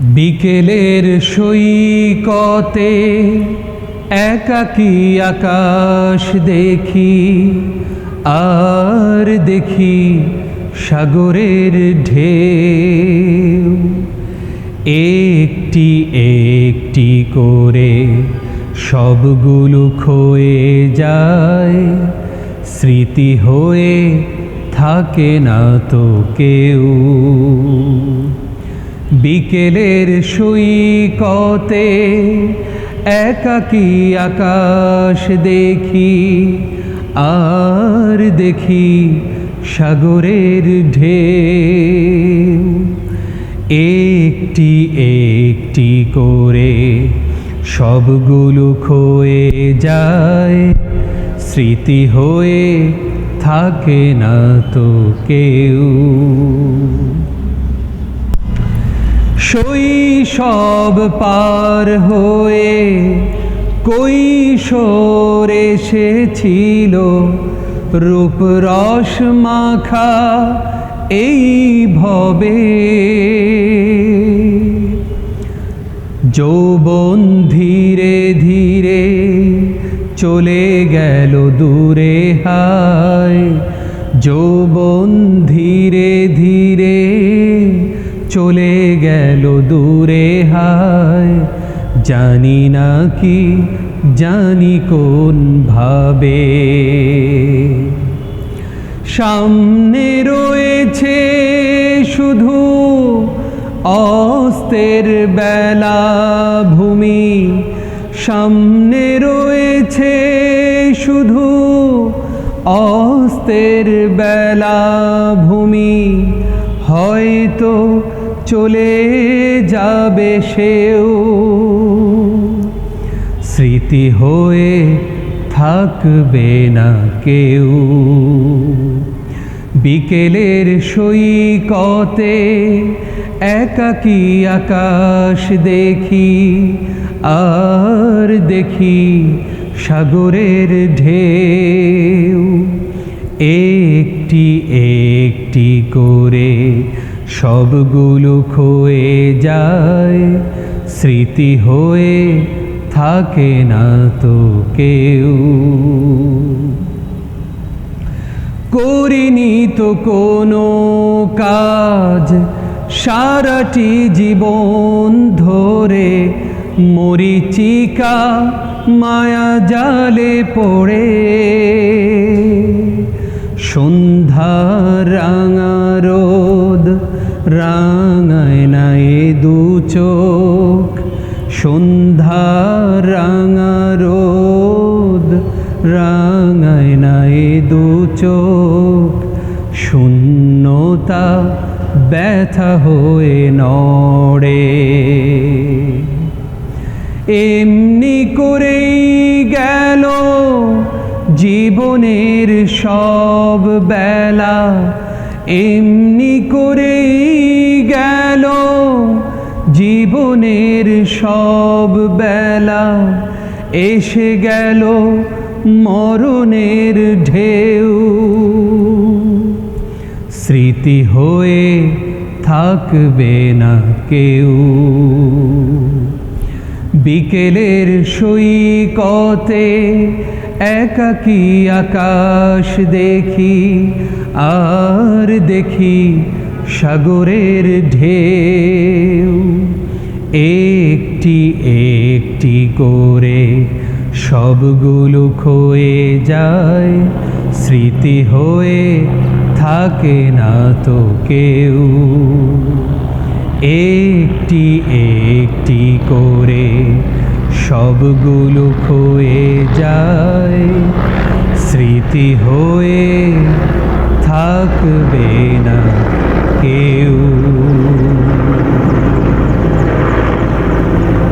বিকেলের সৈকতে একাকী আকাশ দেখি? আর দেখি সাগরের ঢেউ। একটি একটি করে সবগুলো ক্ষয়ে যায়। স্মৃতি হয়ে থাকে না তো কেউ। বিকেলের সৈকতে একাকী আকাশ দেখি, আর দেখি সাগরের ঢেউ। একটি একটি করে সবগুলো ক্ষয়ে যায়, স্মৃতি হয়ে থাকে না তো কেউ। শৈশব পার হয়ে কৈশোর এসেছিল। রূপ রস মাখা এই ভবে। যৌবন ধীরে ধীরে চলে গেল দূরে হায়। যৌবন ধীরে ধীরে চলে গেল দূরে হায়। জানি না কি, জানি কোন ভাবে। সামনে রয়েছে শুধু অস্তের বেলা ভূমি। সামনে রয়েছে শুধু অস্তের বেলা ভূমি। হয়তো চলে যাবে সেও। স্মৃতি হয়ে থাকবে না কেউ। বিকেলের সৈকতে একাকী আকাশ দেখি, আর দেখি সাগরের ঢেউ। একটি একটি করে সবগুলো ক্ষয়ে যায়, স্মৃতি হয়ে থাকে না তো কেউ। করিনি তো কোনো কাজ, সারাটি জীবন ধরে মরিচিকা মায়া জালে পড়ে। রাঙায় না এ দু চোখ। সন্ধ্যা রাঙা রোদ, রাঙায় না এ দু চোখ। শূন্যতা ব্যথা হয়ে নড়ে। এমনি করেই গেল জীবনের সব বেলা। এমনি করেই গেল জীবনের সব বেলা। এসে গেল মরণের ঢেউ। স্মৃতি হয়ে থাকবে না কেউ। বিকেলের সৈকতে একাকী আকাশ দেখি আর দেখি সাগরের ঢেউ। একটি একটি করে সবগুলো ক্ষয়ে যায়, স্মৃতি হয়ে থাকে না তো কেউ। একটি একটি করে সবগুলো ক্ষয়ে যায়, স্মৃতি হয়ে